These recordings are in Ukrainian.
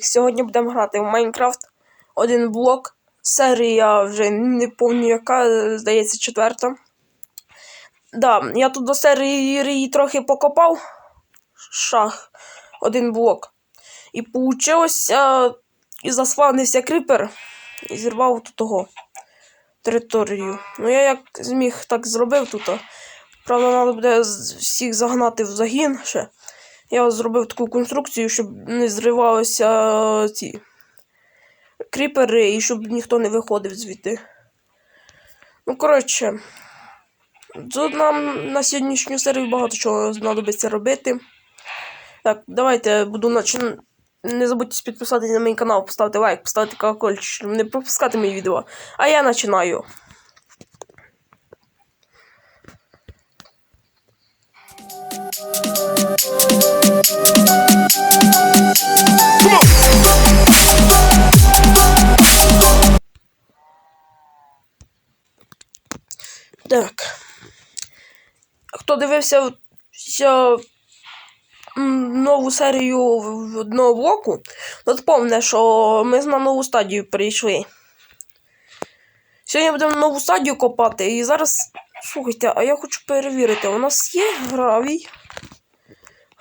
Сьогодні будемо грати в Майнкрафт. Один блок. Серія вже не пам'ятаю яка, здається, четверта. Да, я тут до серії трохи покопав. Шах. Один блок. І получилося. І заспавнився кріпер. І зірвав тут того територію. Ну я як зміг так зробив тут. Правда, треба буде всіх загнати в загін ще. Я зробив таку конструкцію, щоб не зривалися е, ці кріпери і щоб ніхто не виходив звідти. Ну, коротше, тут нам на сьогоднішню серію багато чого знадобиться робити. Так, давайте буду начин... Не забудьте підписатися на мій канал, поставити лайк, поставити колокольчик, щоб не пропускати мої відео. А я починаю. Так. Хто дивився нову серію в- одного блоку, от помне, що ми на нову стадію перейшли. Сьогодні будемо нову стадію копати, і зараз. Слухайте, а я хочу перевірити, у нас є гравій.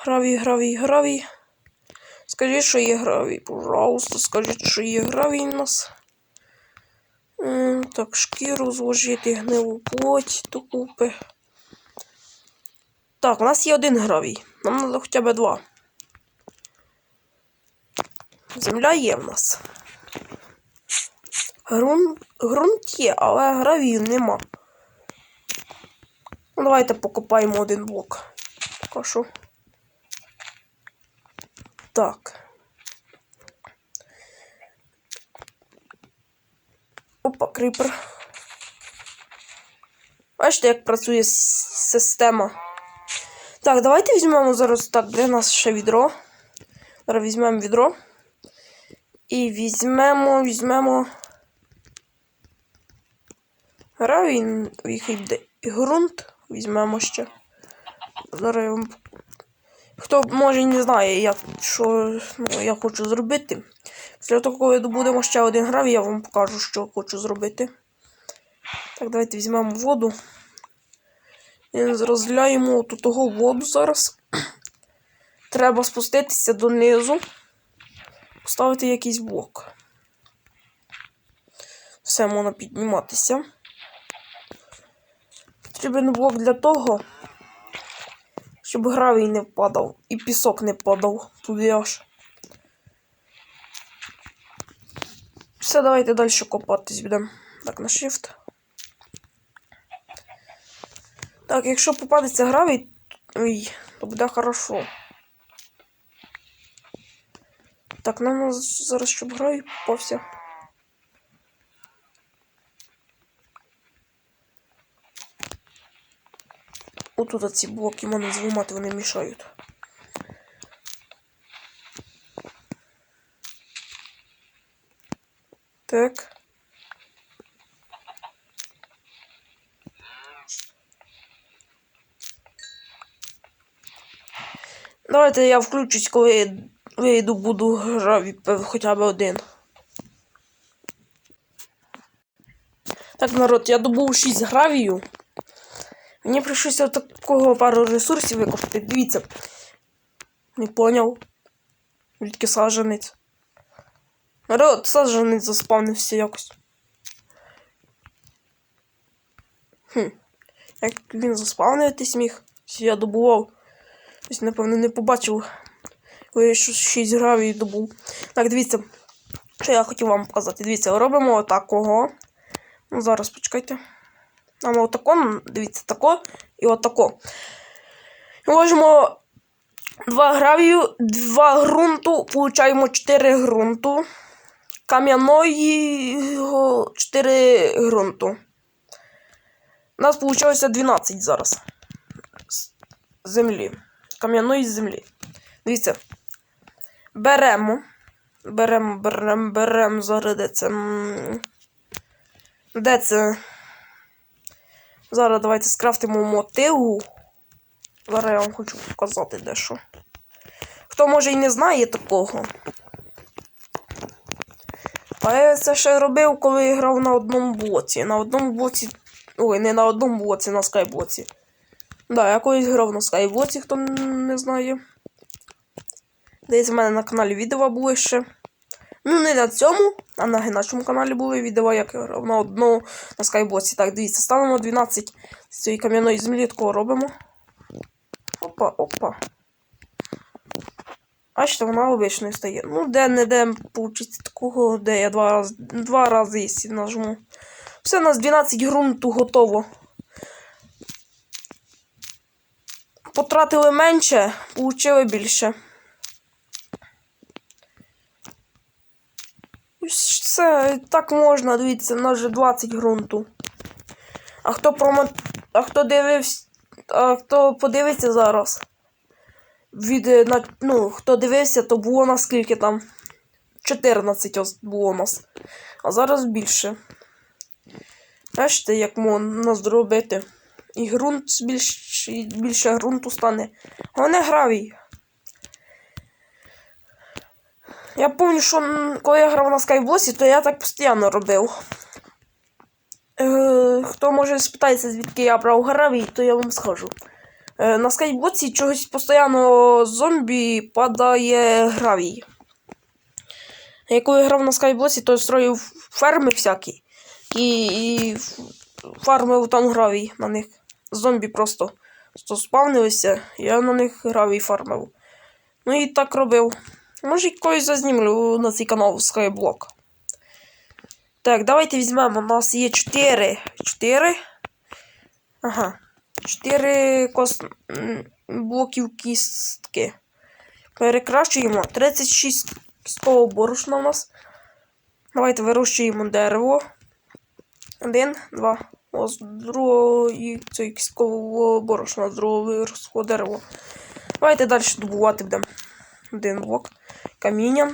Гравій, гравій, гравій. Скажіть, що є гравій, пожалуйста, скажіть, що є гравій у нас. Так, шкіру зложити, гнилу плоть докупи. Так, у нас є один гравій. Нам треба хоча б два. Земля є в нас. Грунт, ґрунт є, але гравію нема. Ну, давайте покопаємо один блок. Поки що. Так. Опа, кріпер. Бачите, як працює система. Так, давайте візьмемо зараз так, де у нас ще відро. Зараз візьмемо відро. І візьмемо, візьмемо. Гравій, який буде і ґрунт. Візьмемо ще. Зараз я вам. Хто може не знає, як, що ну, я хочу зробити. Після того, коли добудемо ще один гравій, я вам покажу, що хочу зробити. Так, давайте візьмемо воду. І розгляємо тут того воду зараз. Треба спуститися донизу. Поставити якийсь блок. Все можна підніматися. Потрібен блок для того, щоб гравій не впадав і пісок не падав туди аж. Все, давайте далі копатись будемо. Так, на shift. Так, якщо попадеться гравій, ой, то буде хорошо. Так, нам зараз щоб гравій попався. Отут ці блоки мене зламати, вони мішають. Так. Давайте я включусь, коли вийду, буду граві хоча б один. Так, народ, я добув 6 гравію. Мені прийшлося такого пару ресурсів викопати. Дивіться. Не поняв. Звідки саджанець. Народ, саджанець заспавнився якось. Хм. Як він заспавнитись міг, я добував. Ось, напевно, не побачив. Коли я щось 6 гравій добув. Так, дивіться. Що я хотів вам показати. Дивіться, робимо отакого. Ну, зараз почекайте. Нам отако, дивіться, тако і отако. Ложимо два гравію, два ґрунту, получаємо 4 ґрунту. Кам'яної 4 ґрунту. У нас вийшло 12 зараз. Землі. Кам'яної землі. Дивіться. Беремо. Беремо, беремо, беремо. Зараз де це. Де це? Зараз давайте скрафтимо мотиву. Зараз я вам хочу показати дещо. Хто може і не знає такого. А я це ще робив, коли грав на одному блоці. На одному блоці. Ой, не на одному блоці, на скайблоці. Да, я колись грав на скайблоці, хто не знає. Десь в мене на каналі відео були ще. Ну, не на цьому, а на нашому каналі були відео, як на одному на скайблоці. Так, дивіться, ставимо 12 з цієї кам'яної землі, такого робимо. Опа, опа. Бачите, вона обичною стає. Ну, де не де получиться такого, де я два рази, два рази якщо нажму. Все, у нас 12 ґрунту готово. Потратили менше, получили більше. Все, так можна, дивіться, у нас вже 20 ґрунту. А хто промо... А хто дивився. А хто подивиться зараз? Від, е, ну, хто дивився, то було на скільки там? 14 було у нас. А зараз більше. Бачите, як можна зробити. І ґрунт більш, більше ґрунту стане. Головне гравій. Я пам'ятаю, що коли я грав на скайбосі, то я так постійно робив. Е, хто може спитається, звідки я брав гравій, то я вам скажу. Е, на скайблоці чогось постійно зомбі падає гравій. Я коли грав на скайблоці, то строїв ферми всякі. І, і фармив там гравій на них. Зомбі просто то спавнилися, я на них гравій фармив. Ну і так робив. Може, якось зазнімлю на цей канал Skyblock. Так, давайте візьмемо. У нас є 4. 4. Ага. 4 кос... блоків кістки. Перекращуємо. 36 кісткового борошна у нас. Давайте вирощуємо дерево. Один, два. О, з другого і цей кісткового борошна, з другого виросло дерево. Давайте далі добувати будемо. Один блок. Каміння.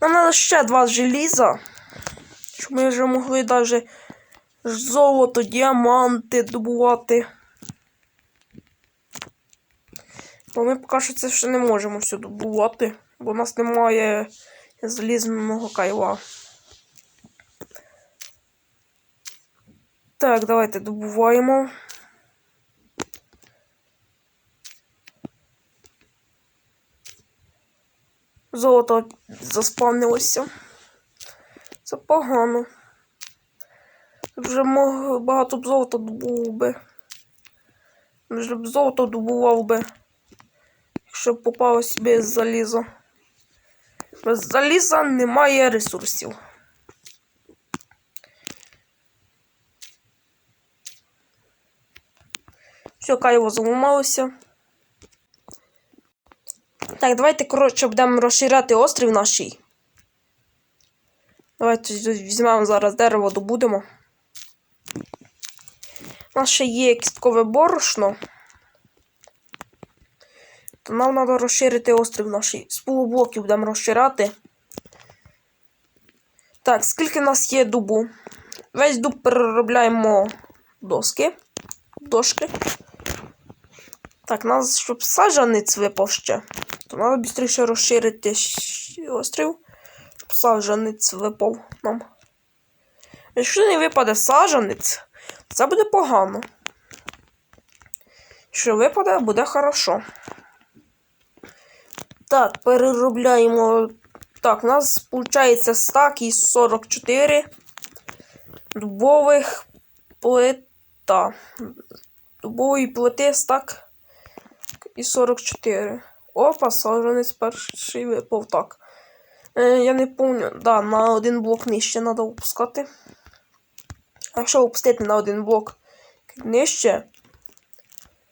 Нам треба ще два желіза. Щоб ми вже могли навіть золото, діаманти добувати. Бо ми поки що це ще не можемо все добувати, бо у нас немає залізного кайла. Так, давайте добуваємо. Золото заспавнилося. Це погано. Вже багато б золота добув би. Вже б золото добував би. Якщо б попалось без заліза. Без заліза немає ресурсів. Все, кайво заламалося. Так, давайте, коротше, будемо розширяти острів наш. Давайте візьмемо зараз дерево, добудемо. У нас ще є кісткове борошно. То нам треба розширити острів наш. З полублоків будемо розширяти. Так, скільки в нас є дубу? Весь дуб переробляємо доски. Дошки. Так, нас, щоб саджанець випав ще, треба швидше розширити острів, щоб саджанець випав нам. Якщо не випаде саджанець, це буде погано. Якщо випаде, буде хорошо. Так, переробляємо. Так, у нас виходить стак із 44 дубових плита. Дубової плити стак і 44. Опа, саджанець перший випав так. Е, я не пам'ятаю. Да, на один блок нижче треба опускати. Якщо опустити на один блок нижче,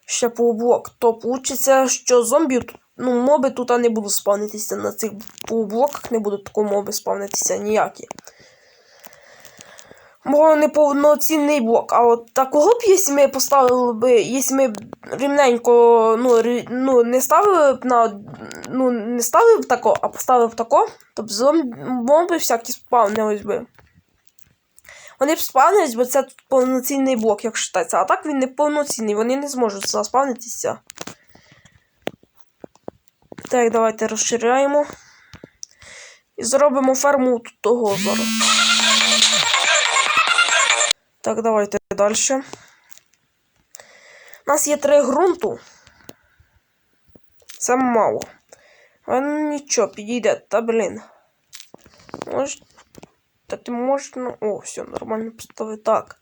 ще полублок, то вийде, що зомбі, ну, моби тут не будуть спавнитися на цих полублоках, не будуть тако моби спавнитися ніякі. Бо не повноцінний блок. А от такого б, якщо ми поставили б, якщо ми б рівненько, ну, рі- ну не ставили б на. Ну, не ставили б тако, а поставили б тако, то б зомби всякі спавнились би. Вони б спавнились, бо це тут повноцінний блок, як вважається. А так він не повноцінний, вони не зможуть заспавнитися. Так, давайте розширяємо. І зробимо ферму того зараз. Так, давайте далі. У нас є три ґрунту. Це мало. А ну нічого, підійде, та блін. Може. Та ти можна. О, все, нормально поставити. Так.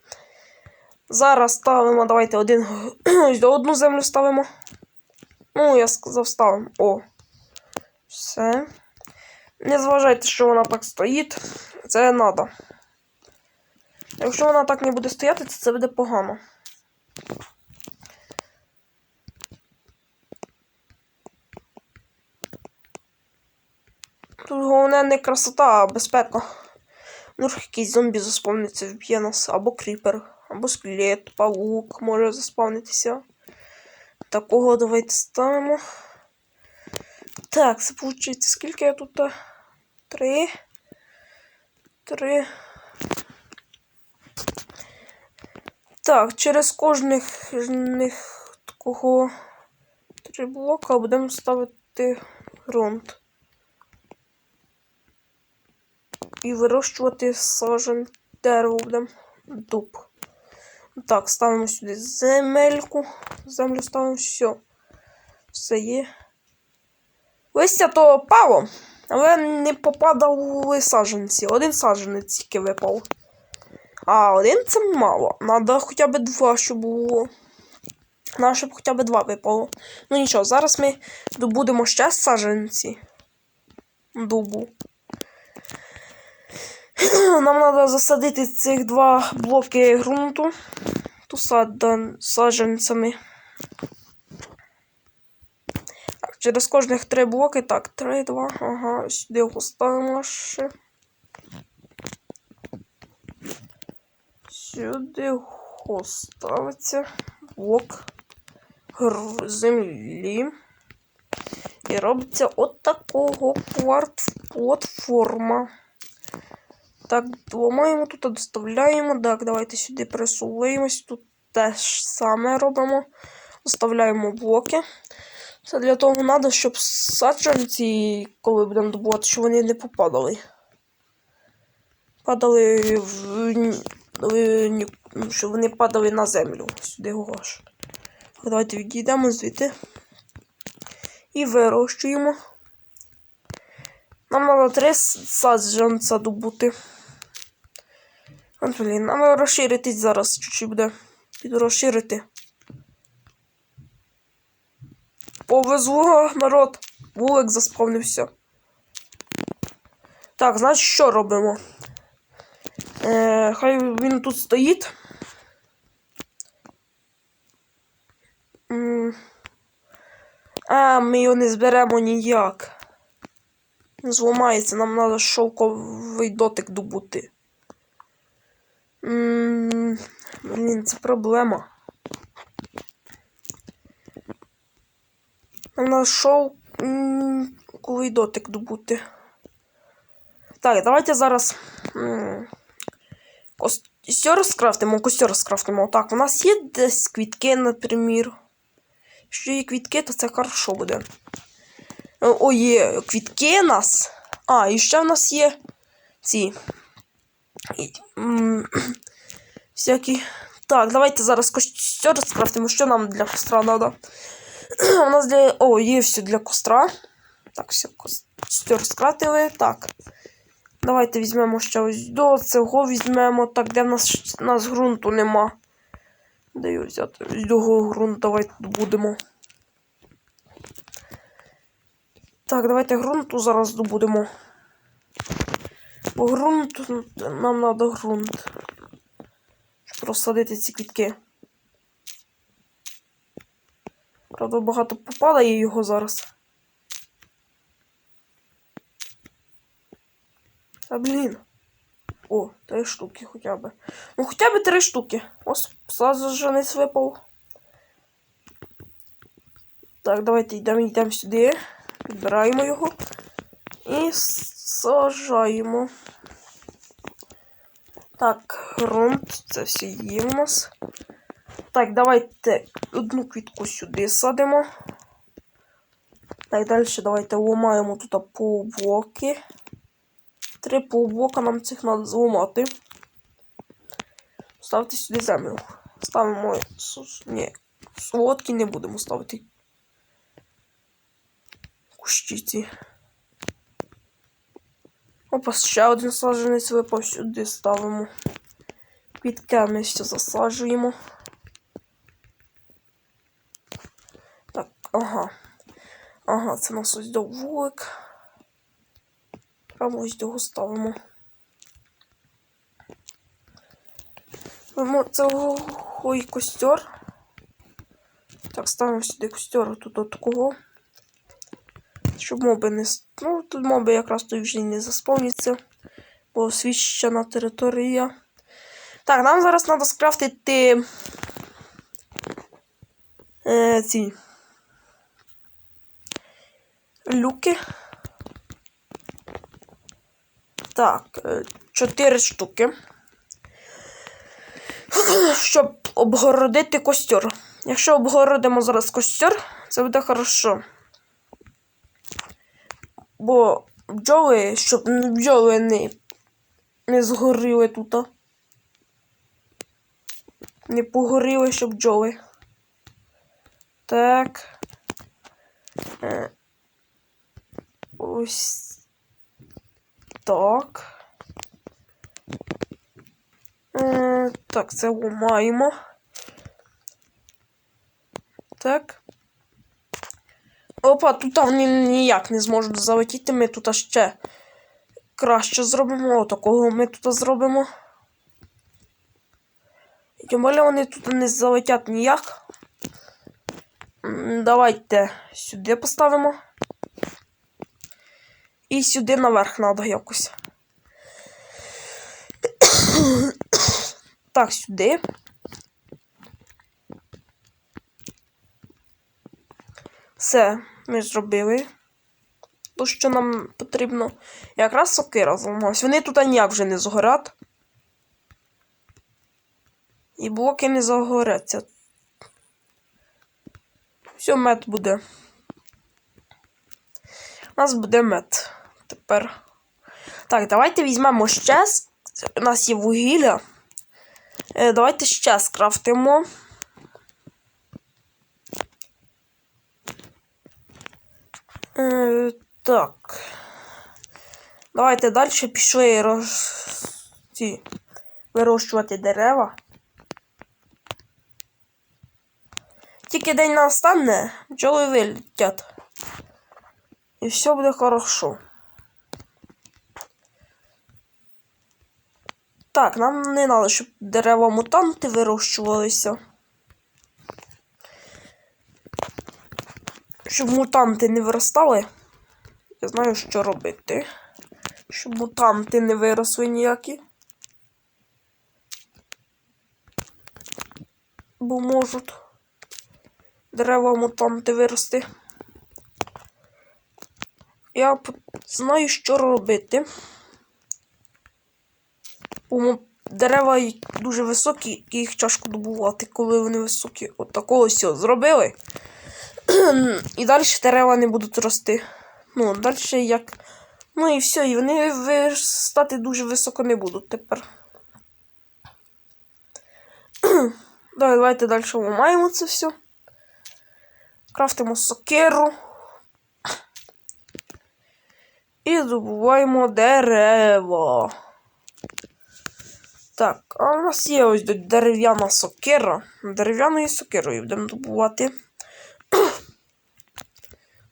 Зараз ставимо, давайте один. одну землю ставимо. Ну, я сказав, ставимо. О. Все. Не зважайте, що вона так стоїть. Це треба. Якщо вона так не буде стояти, то це буде погано. Тут головне не красота, а безпека. Ну, якийсь зомбі заспавниться, вб'є нас, або кріпер, або скелет, павук може заспавнитися. Такого давайте ставимо. Так, це виходить, скільки я тут? е, Три. Три. Так, через кожних такого три блока будемо ставити ґрунт. І вирощувати сажен дерево будемо дуб. Так, ставимо сюди земельку. Землю ставимо все. Все є. Листя то пало, але не попадали саджанці. Один саджанець тільки випав. А один це мало. Надо хоча б два, щоб було. Надо, щоб хоча б два випало. Ну нічого, зараз ми добудемо ще саджанці. Дубу. Нам треба засадити цих два блоки ґрунту. Тусада саджанцями. Так, через кожних три блоки. Так, три, два. Ага, сюди його ставимо ще. Сюди ставиться блок землі. І робиться от такого платформа. Так, ламаємо тут, доставляємо. Так, давайте сюди присуваємось. Тут теж саме робимо. Доставляємо блоки. Це для того треба, щоб саджанці, коли будемо добувати, щоб вони не попадали. Падали в, щоб вони падали на землю. Сюди його давайте відійдемо звідти. І вирощуємо. Нам треба три саджанця добути. Блін, нам розширитись зараз чуть-чуть буде. Піду розширити. Повезло, народ. Вулик заспавнився. Так, значить, що робимо? Е, хай він тут стоїть. А, ми його не зберемо ніяк. Зламається, нам треба шовковий дотик добути. Блін, це проблема. Нам треба шовковий дотик добути. Так, давайте зараз. М, Костер скрафтимо, костер скрафтимо. Так, у нас є десь квітки, наприклад. Якщо є квітки, то це хорошо буде. Е, О, є квітки у нас. А, і ще в нас є ці. Всякі. Так, давайте зараз костер скрафтимо. Що нам для костра треба? У нас для. О, є все для костра. Так, все, костер скрафтили. Так. Давайте візьмемо ще ось до цього візьмемо. Так, де в нас, у нас ґрунту нема. Де його взяти? Ось до ґрунту давайте добудемо. Так, давайте ґрунту зараз добудемо. Бо ґрунт, нам треба ґрунт. Щоб розсадити ці квітки. Правда, багато попадає його зараз. Та блін. О, три штуки хоча б. Ну хоча б три штуки. Ось саджанець випав. Так, давайте йдемо, йдемо сюди. Підбираємо його. І сажаємо. Так, ґрунт, це все є у нас. Так, давайте одну квітку сюди садимо. Так, далі давайте ламаємо тут по блоки. Три полублока нам цих треба зламати. Ставте сюди землю. Ставимо. Ні, солодкі не будемо ставити. Кущі ці. Опа, ще один саджанець випав сюди ставимо. Під кемістю засаджуємо. Так, ага. Ага, це у нас ось до вулик. Прямо ось його ставимо. Вимо- Це ой, костер. Так, ставимо сюди костер тут от такого. Щоб моби не. Ну, тут моби якраз тут вже не заспавняться. Бо освіщена територія. Так, нам зараз треба скрафтити. Е, ці. Люки. Так, е, чотири штуки. Щоб обгородити костер. Якщо обгородимо зараз костер, це буде хорошо. Бо бджоли, щоб бджоли не, не згоріли тут. Не погоріли, щоб бджоли. Так. Е, Ось так. Е, так, це ламаємо. Так. Опа, тут вони ніяк не зможуть залетіти. Ми тут ще краще зробимо. Отакого ми тут зробимо. Тим більше вони тут не залетять ніяк. Давайте сюди поставимо. І сюди наверх треба якось. Так, сюди. Все, ми зробили. То, що нам потрібно. Якраз сокира зламалась. Вони тут ніяк вже не згорять. І блоки не загоряться. Все, мед буде. У нас буде мед. Тепер. Так, давайте візьмемо ще. У нас є вугілля. Е, давайте ще скрафтимо. Е, так. Давайте далі пішли роз... ці... вирощувати дерева. Тільки день настане, бджоли вилетять. І все буде хорошо. Так, нам не треба, щоб дерева мутанти вирощувалися. Щоб мутанти не виростали. Я знаю, що робити. Щоб мутанти не виросли ніякі. Бо можуть дерева мутанти вирости. Я знаю, що робити. Бо дерева дуже високі, і їх тяжко добувати, коли вони високі. От такого все зробили. і далі дерева не будуть рости. Ну, далі як. Ну і все, і вони виростати дуже високо не будуть тепер. Давай, давайте далі ламаємо це все. Крафтимо сокеру. І добуваємо дерево. Так, а у нас є ось дерев'яна сокира. Дерев'яною сокирою будемо добувати.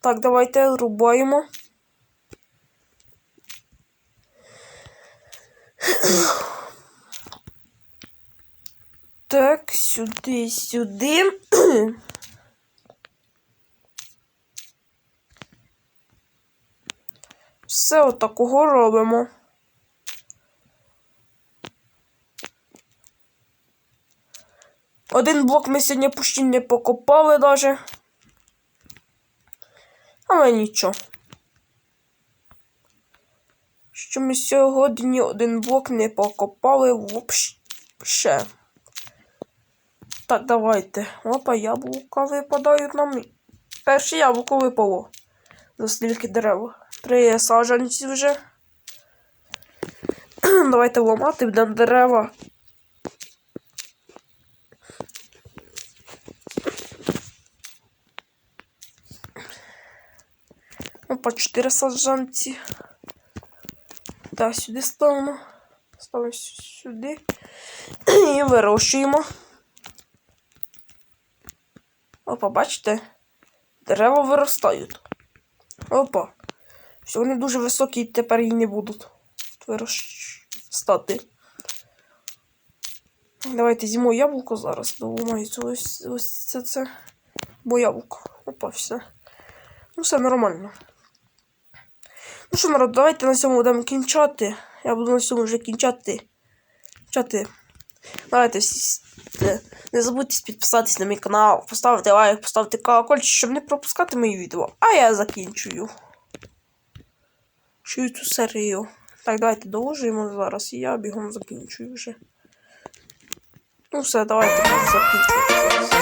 Так, давайте рубаємо. Так, сюди, сюди. Все отакого робимо. Один блок ми сьогодні почти не покопали даже. Але нічого. Що ми сьогодні один блок не покопали вообще. Так, давайте. Опа, яблука випадають нам. Перше яблуко випало. За стільки дерев. Три саджанці вже. Давайте ламати, будемо дерева. Ну, по 4 саджанці. Так, сюди ставимо. Ставимо сюди. І вирощуємо. Опа, бачите? Дерева виростають. Опа. Все, вони дуже високі тепер і не будуть виростати. Давайте з'їмо яблуко зараз. Доламається ось, ось це, це. Бо яблуко. Опа, все. Ну, все нормально. Ну що, народ, давайте на цьому будемо кінчати. Я буду на цьому вже кінчати. Кінчати. Давайте всі. е, Не забудьте підписатись на мій канал, поставити лайк, поставити колокольчик, щоб не пропускати мої відео. А я закінчую. Чую цю серію. Так, давайте доложуємо зараз, і я бігом закінчую вже. Ну все, давайте закінчувати.